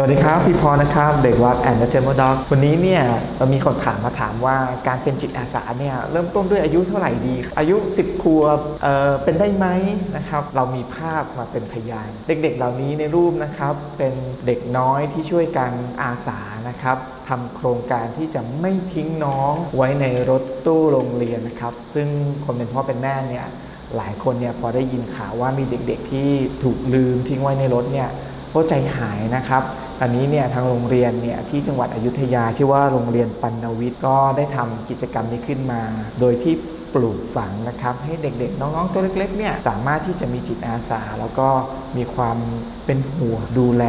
สวัสดีครับ พี่พรนะครับ เด็กวัดแอนด์เทมด็อกวันนี้เนี่ยเรามีคนถามมาถามว่าการเป็นจิตอาสาเนี่ยเริ่มต้นด้วยอายุเท่าไหร่ดี อายุ 10ขวบเออเป็นได้ไหมนะครับ เรามีภาพมาเป็นพยาน เด็กๆเหล่านี้ในรูปนะครับ เป็นเด็กน้อยที่ช่วยกันอาสานะครับทำโครงการที่จะไม่ทิ้งน้องไว้ในรถตู้โรงเรียนนะครับ ซึ่งคนเป็นพ่อเป็นแม่เนี่ยหลายคนเนี่ยพอได้ยินข่าวว่ามีเด็กๆที่ถูกลืมทิ้งไว้ในรถเนี่ยก็ใจหายนะครับ อันนี้เนี่ยทางโรงเรียนเนี่ยที่จังหวัดอยุธยาชื่อว่าโรงเรียนปันวิทย์ก็ได้ทำกิจกรรมนี้ขึ้นมา โดยที่ ปลูกฝังนะครับ ให้เด็กๆ น้องๆ ตัวเล็กๆเนี่ยสามารถที่จะมีจิตอาสา แล้วก็มีความเป็นห่วงดูแล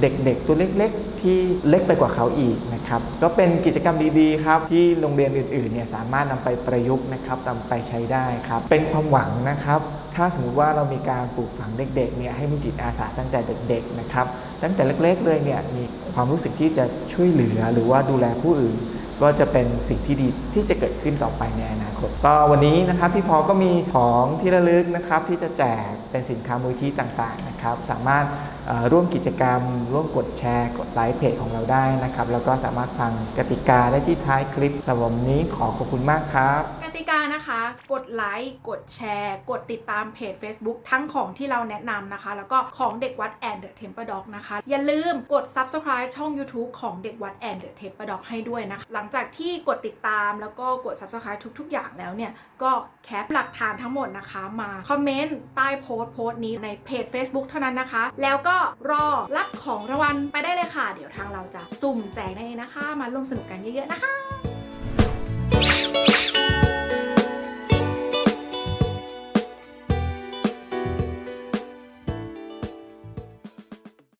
เด็กๆ ตัวเล็กๆ ที่เล็กไปกว่าเขาอีกนะครับก็เป็นกิจกรรมดีๆครับที่โรงเรียนอื่นๆเนี่ยสามารถนำไปประยุกต์นะครับนำไปใช้ได้ครับเป็นความหวังนะครับถ้าสมมุติว่าเรามีการปลูกฝังเด็กๆเนี่ยให้มีจิตอาสาตั้งแต่เด็กๆนะครับตั้งแต่เล็กๆเลยเนี่ยมีความรู้สึกที่จะช่วยเหลือหรือว่าดูแลผู้อื่น ก็จะเป็นสิ่งที่ดีที่จะเกิดขึ้นต่อไปในอนาคตก็วันนี้นะครับพี่พอก็มีของที่ระลึกนะครับที่จะแจกเป็นสินค้ามูลที่ต่างๆนะครับสามารถร่วมกิจกรรม ร่วมกดแชร์ กดไลค์เพจของเราได้นะครับ แล้วก็สามารถฟังกติกาได้ที่ท้ายคลิปสำหรับนนี้ขอขอบคุณมากครับกติกานะคะ กดไลค์กดแชร์ กดติดตามเพจ Facebook ทั้งของที่เราแนะนำนะคะ แล้วก็ของเด็กวัดแอนเดอะเทมเปอร์ด็อกนะคะ อย่าลืมกด Subscribe ช่อง YouTube ของเด็กวัดแอนเดอะเทมเปอร์ด็อกให้ด้วยนะคะหลังงจากที่กดติดตามแล้วก็กด subscribe ทุก ๆ อย่างแล้วเนี่ย ก็แคปหลักฐานทั้งหมดนะคะมาคอมเมนต์ใต้โพสต์โพสต์นี้ในเพจ Facebook เท่านั้นนะคะ แล้วก็รอรับของรางวัลไปได้เลยค่ะ เดี๋ยวทางเราจะสุ่มแจกในนี้นะคะ มาร่วมสนุกกันเยอะๆนะคะ